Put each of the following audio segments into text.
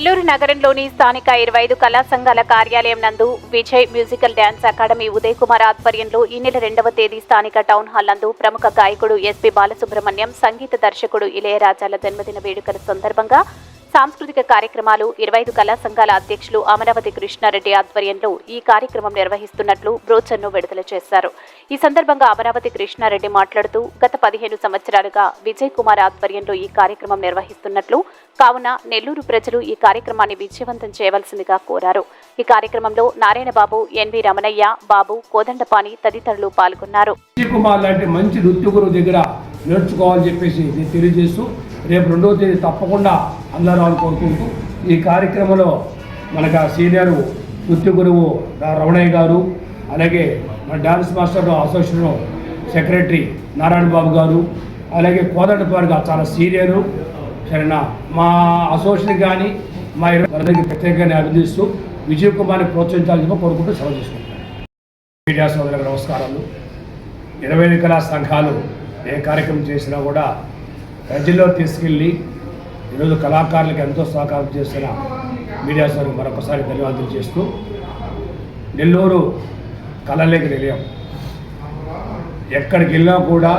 నెల్లూరు నగరంలోని స్థానిక ఇరవై ఐదు కళా సంఘాల కార్యాలయం నందు Vijay musical dance academy Uday Kumar ఆధ్వర్యంలో ఈ నెల రెండవ తేదీ స్థానిక టౌన్ హాల్ నందు ప్రముఖ గాయకుడు ఎస్పి బాలసుబ్రహ్మణ్యం సంగీత దర్శకుడు ఇళయరాజాల జన్మదిన వేడుకల సందర్భంగా సాంస్కృతిక కార్యక్రమాలు ఇరవై ఐదు కళా సంఘాల అధ్యక్షులు అమరావతి కృష్ణారెడ్డి ఆధ్వర్యంలో ఈ కార్యక్రమం నిర్వహిస్తున్నట్లు బ్రోచర్ను విడుదల చేశారు. ఈ సందర్భంగా అమరావతి కృష్ణారెడ్డి మాట్లాడుతూ గత పదిహేను సంవత్సరాలుగా విజయ్ కుమార్ ఆధ్వర్యంలో ఈ కార్యక్రమం నిర్వహిస్తున్నట్లు కావున నెల్లూరు ప్రజలు ఈ కార్యక్రమాన్ని విజయవంతం చేయవలసిందిగా కోరారు. ఈ కార్యక్రమంలో నారాయణబాబు ఎన్వి రమణయ్య బాబు కోదండపాణి తదితరులు పాల్గొన్నారు. విజయ్ కుమార్ లాంటి మంచి దగ్గర నేర్చుకోవాలని చెప్పేసి నేను తెలియజేస్తూ రేపు రెండవ తేదీ తప్పకుండా అందరూ కోరుకుంటూ ఈ కార్యక్రమంలో మనకు ఆ సీనియర్ నృత్య గురువు రా- రమణయ్య గారు అలాగే మన dance master association secretary Narayana Babu garu అలాగే కోదండపాడు గారు చాలా సీనియరు. సరేనా? మా అసోసియేషన్ కానీ మా ఇరవై ప్రత్యేకంగా అభినందిస్తూ విజయ్ కుమార్ని ప్రోత్సహించాలని కోరుకుంటూ సెలవు చేసుకుంటాను మీడియా సోదరులకు నమస్కారాలు. ఇరవై ఐదు కళా సంఘాలు ఏ కార్యక్రమం చేసినా కూడా ప్రజల్లో తీసుకెళ్ళి ఈరోజు కళాకారులకు ఎంతో సహకారం చేసిన మీడియా సార్ మరొకసారి ధన్యవాదాలు చేస్తూ నెల్లూరు కళలేక నిలయం. ఎక్కడికి వెళ్ళినా కూడా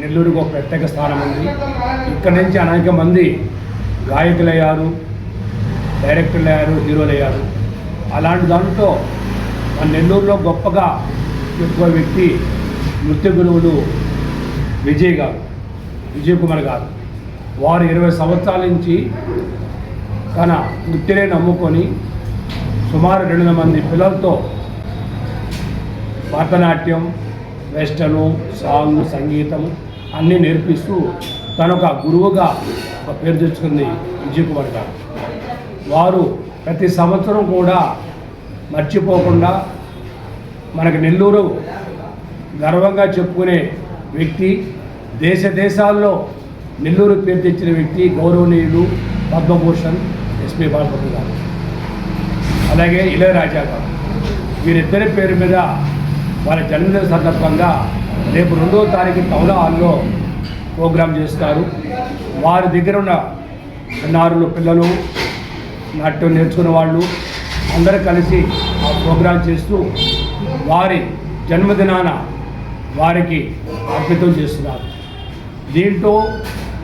నెల్లూరుకు ఒక ప్రత్యేక స్థానం ఉంది. ఇక్కడి నుంచి అనేక మంది గాయకులయ్యారు డైరెక్టర్లు అయ్యారు హీరోలు అయ్యారు అలాంటి దాంట్లో మన నెల్లూరులో గొప్పగా ఎక్కువ వ్యక్తి నృత్య గురువులు విజయ్ గారు. విజయ్ కుమార్ గారు. వారు ఇరవై సంవత్సరాల నుంచి తన వృత్తినే నమ్ముకొని సుమారు రెండు మంది పిల్లలతో భరతనాట్యం వెస్టర్ను సాంగ్ సంగీతం అన్నీ నేర్పిస్తూ తను ఒక గురువుగా ఒక పేరు తెచ్చుకుంది విజయ్ కుమార్ గారు. వారు ప్రతి సంవత్సరం కూడా మర్చిపోకుండా మనకు నెల్లూరు గర్వంగా చెప్పుకునే వ్యక్తి దేశ దేశాల్లో నెల్లూరు పేరు తెచ్చిన వ్యక్తి గౌరవనీయులు పద్మభూషణ్ ఎస్పి బాలపతి గారు. అలాగే ఇళయరాజా గారు. వీరిద్దరి పేరు మీద వాళ్ళ జన్మదిన సందర్భంగా రేపు రెండవ తారీఖు టౌన్ హాల్లో ప్రోగ్రాం చేస్తారు. వారి దగ్గర ఉన్న చిన్నారులు పిల్లలు నాట్యం నేర్చుకున్న వాళ్ళు అందరూ కలిసి ఆ ప్రోగ్రాం చేస్తూ వారి జన్మదినాన వారికి అర్పితం చేస్తున్నారు. దీంట్లో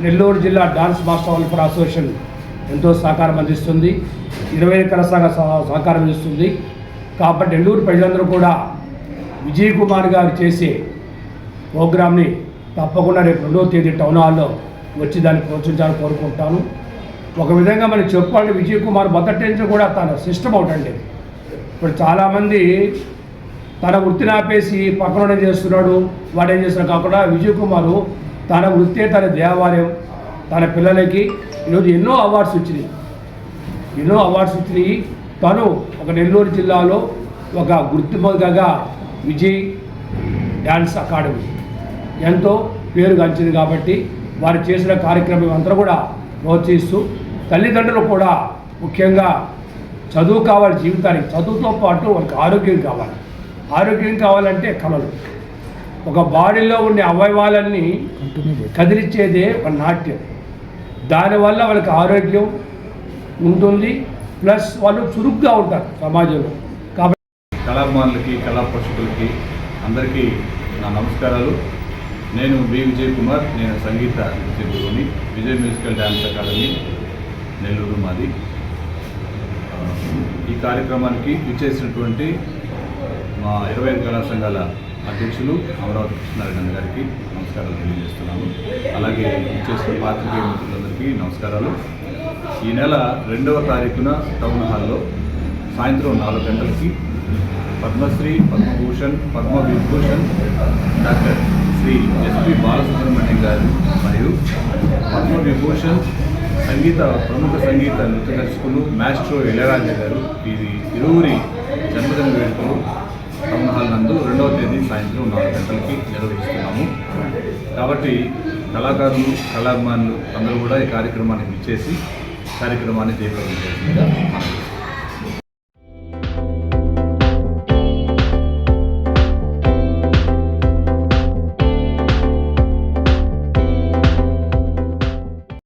నెల్లూరు జిల్లా డాన్స్ మాస్టర్ వెల్ఫేర్ అసోసియేషన్ ఎంతో సహకారం అందిస్తుంది. ఇరవై ఎకర సంఘ సహ- సహకారం ఇస్తుంది కాబట్టి నెల్లూరు ప్రజలందరూ కూడా విజయ్ కుమార్ గారు చేసే ప్రోగ్రామ్ని తప్పకుండా రేపు రెండవ తేదీ టౌన్ హాల్లో వచ్చి దాన్ని ప్రోత్సహించాలని కోరుకుంటాను. ఒక విధంగా మనం చెప్పాలంటే విజయ్ కుమార్ మొదటి నుంచి కూడా తన సిస్టమ్ అవుట్ ఇప్పుడు చాలామంది తన వృత్తిని ఆపేసి పక్కన చేస్తున్నాడు? వాడు ఏం చేస్తున్నాడు? కాకుండా విజయ్ కుమార్ తన వృత్తే తన దేవాలయం తన పిల్లలకి. ఈరోజు ఎన్నో అవార్డ్స్ వచ్చినాయి. ఎన్నో అవార్డ్స్ వచ్చినాయి. తను ఒక నెల్లూరు జిల్లాలో ఒక గుర్తింపుగా విజయ్ డ్యాన్స్ అకాడమీ. ఎంతో పేరు గంచింది కాబట్టి వారు చేసిన కార్యక్రమం అంతా కూడా ప్రోత్సహిస్తూ తల్లిదండ్రులు కూడా ముఖ్యంగా చదువు కావాలి జీవితానికి. చదువుతో పాటు వాళ్ళకి ఆరోగ్యం కావాలి. ఆరోగ్యం కావాలంటే కళలు. ఒక బాడీలో ఉండే అవయవాలన్నీ కదిలిచ్చేదే ఒక నాట్యం. దానివల్ల వాళ్ళకి ఆరోగ్యం ఉంటుంది ప్లస్ వాళ్ళు చురుగ్గా ఉంటారు సమాజంలో. కాబట్టి కళాభిమానులకి కళా పోషకులకి అందరికీ నా నమస్కారాలు. నేను వి విజయ్ కుమార్ నేను సంగీత గురువుని Vijay musical dance academy Nellore మాది. ఈ కార్యక్రమానికి విచ్చేసినటువంటి మా ఇరవై ఐదు కళా సంఘాల అధ్యక్షులు అమరావతి కృష్ణారెడ్డి గారికి నమస్కారాలు తెలియజేస్తున్నాము. అలాగే చేసిన పాత్రికేయ మిత్రులందరికీ నమస్కారాలు. ఈ నెల రెండవ తారీఖున టౌన్ హాల్లో సాయంత్రం నాలుగు గంటలకి పద్మశ్రీ పద్మభూషణ్ పద్మ విభూషణ్ డాక్టర్ శ్రీ ఎస్పి బాలసుబ్రహ్మణ్యం గారు మరియు పద్మ విభూషణ్ సంగీత ప్రముఖ సంగీత నృత్య దర్శకులు మాస్ట్రో ఇళయరాజా గారు. ఇది ఇరువురి జన్మదిన వేడుకలు. టౌన్ హాల్ నందు రెండవ తేదీ సాయంత్రం నాలుగు గంటలకి నిర్వహిస్తున్నాము. కాబట్టి కళాకారులు కళాభిమానులు అందరూ కూడా ఈ కార్యక్రమానికి ఇచ్చేసి కార్యక్రమాన్ని జయప్రదం చేసిందిగా మనం